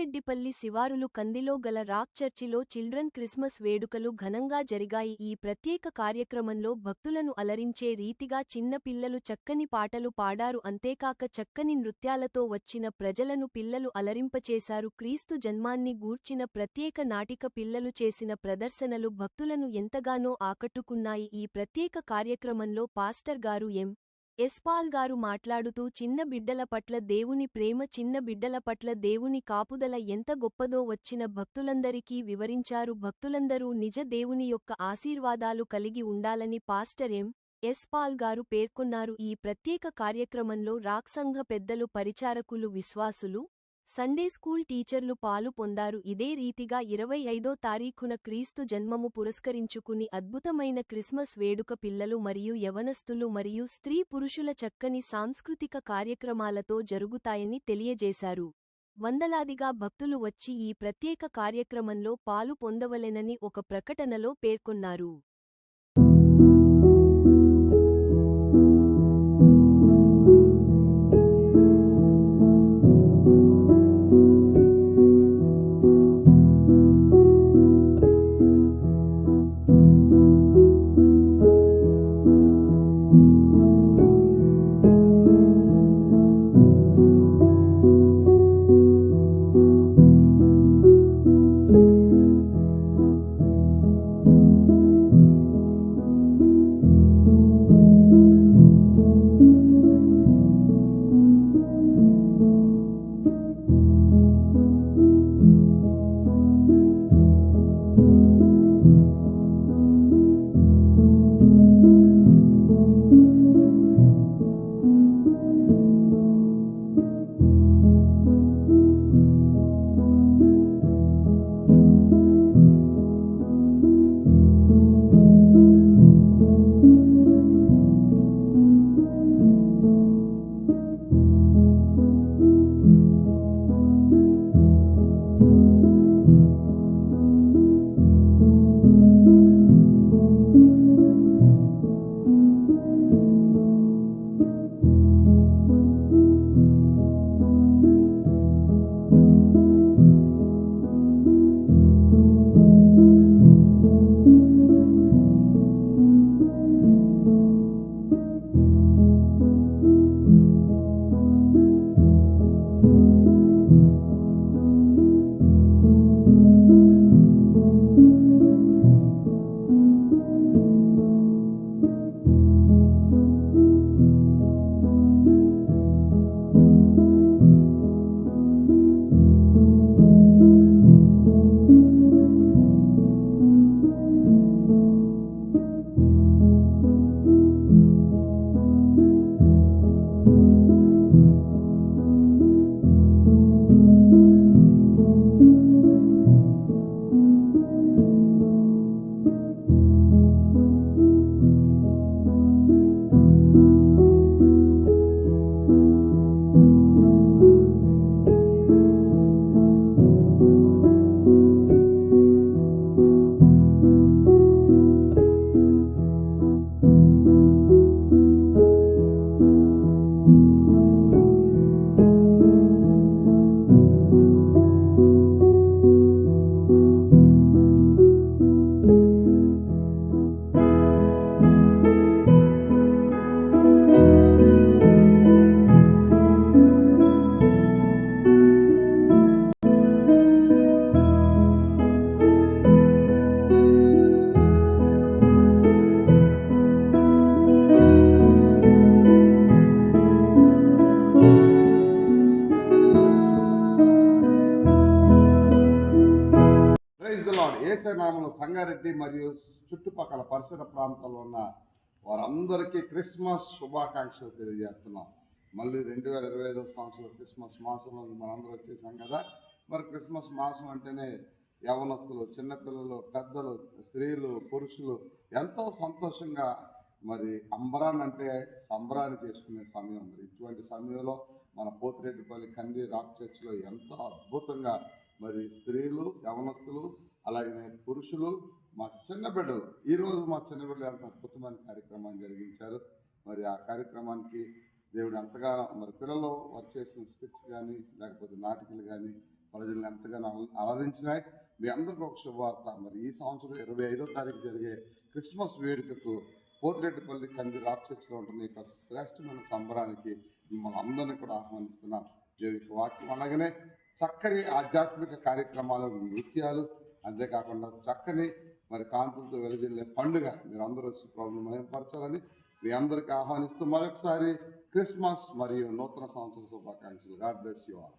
మండలి శివారులు కందిలో గల రాక్ చర్చిలో చిల్డ్రన్ క్రిస్మస్ వేడుకలు ఘనంగా జరిగాయి. ఈ ప్రత్యేక కార్యక్రమంలో భక్తులను అలరించే రీతిగా చిన్న పిల్లలు చక్కని పాటలు పాడారు. అంతేకాక చక్కని నృత్యాలతో వచ్చిన ప్రజలను పిల్లలు అలరింపచేశారు. క్రీస్తు జన్మాన్ని గూర్చిన ప్రత్యేక నాటిక పిల్లలు చేసిన ప్రదర్శనలు భక్తులను ఎంతగానో ఆకట్టుకున్నాయి. ఈ ప్రత్యేక కార్యక్రమంలో పాస్టర్ గారు ఎం. ఎస్పాల్ గారు మాట్లాడుతూ చిన్న బిడ్డల పట్ల దేవుని ప్రేమ చిన్న బిడ్డల పట్ల దేవుని కాపుదల ఎంత గొప్పదో వచ్చిన భక్తులందరికీ వివరించారు. భక్తులందరూ నిజ దేవుని యొక్క ఆశీర్వాదాలు కలిగి ఉండాలని పాస్టర్ ఎం. ఎస్పాల్ గారు పేర్కొన్నారు. ఈ ప్రత్యేక కార్యక్రమంలో రాక్సంఘ పెద్దలు పరిచారకులు విశ్వాసులు సండే స్కూల్ టీచర్లు పాలు పొందారు. ఇదే రీతిగా ఇరవై ఐదో తారీఖున క్రీస్తు జన్మము పురస్కరించుకుని అద్భుతమైన క్రిస్మస్ వేడుక పిల్లలు మరియు యవనస్తులు మరియు స్త్రీ పురుషుల చక్కని సాంస్కృతిక కార్యక్రమాలతో జరుగుతాయని తెలియజేశారు. వందలాదిగా భక్తులు వచ్చి ఈ ప్రత్యేక కార్యక్రమంలో పాలు పొందవలెనని ఒక ప్రకటనలో పేర్కొన్నారు. ప్రైజ్ ద సంగారెడ్డి మరియు చుట్టుపక్కల పరిసర ప్రాంతాల్లో ఉన్న వారందరికీ క్రిస్మస్ శుభాకాంక్షలు తెలియజేస్తున్నాం. మళ్ళీ రెండు వేల ఇరవై ఐదో సంవత్సరం క్రిస్మస్ మాసంలో మనందరూ వచ్చేసాం కదా. మరి క్రిస్మస్ మాసం అంటేనే యవనస్తులు చిన్నపిల్లలు పెద్దలు స్త్రీలు పురుషులు ఎంతో సంతోషంగా మరి అంబరాన్ అంటే సంబరాన్ని చేసుకునే సమయం. మరి ఇటువంటి సమయంలో మన పోతిరెడ్డిపల్లి కంది రాక్ చర్చ్లో ఎంతో అద్భుతంగా మరి స్త్రీలు యవనస్తులు అలాగే పురుషులు మా చిన్న బిడ్డలు. ఈరోజు మా చిన్న బిడ్డలు ఎంత అద్భుతమైన కార్యక్రమాన్ని జరిగించారు. మరి ఆ కార్యక్రమానికి దేవుడు ఎంతగానో మరి పిల్లలు వర్క్ చేసిన స్కిట్స్ కానీ లేకపోతే నాటికలు కానీ ప్రజలను ఎంతగానో అల- అలరించినాయి. మీ అందరికీ ఒక శుభవార్త. మరి ఈ సంవత్సరం ఇరవై ఐదో తారీఖు జరిగే క్రిస్మస్ వేడుకకు పోతిరెడ్డిపల్లి కంది రాక్షసులో ఉంటున్న యొక్క శ్రేష్టమైన సంబరానికి మిమ్మల్ని అందరినీ కూడా ఆహ్వానిస్తున్నాం. దేవుడి వాక్యం అలాగనే చక్కని ఆధ్యాత్మిక కార్యక్రమాలు నృత్యాలు అంతేకాకుండా చక్కని మరి కాంతులతో వెలుదిల్లే పండుగ. మీరు అందరూ వచ్చి ప్రభుత్వం మహిమపరచాలని మీ అందరికీ ఆహ్వానిస్తూ మరొకసారి క్రిస్మస్ మరియు నూతన సంవత్సర శుభాకాంక్షలు. God bless you all.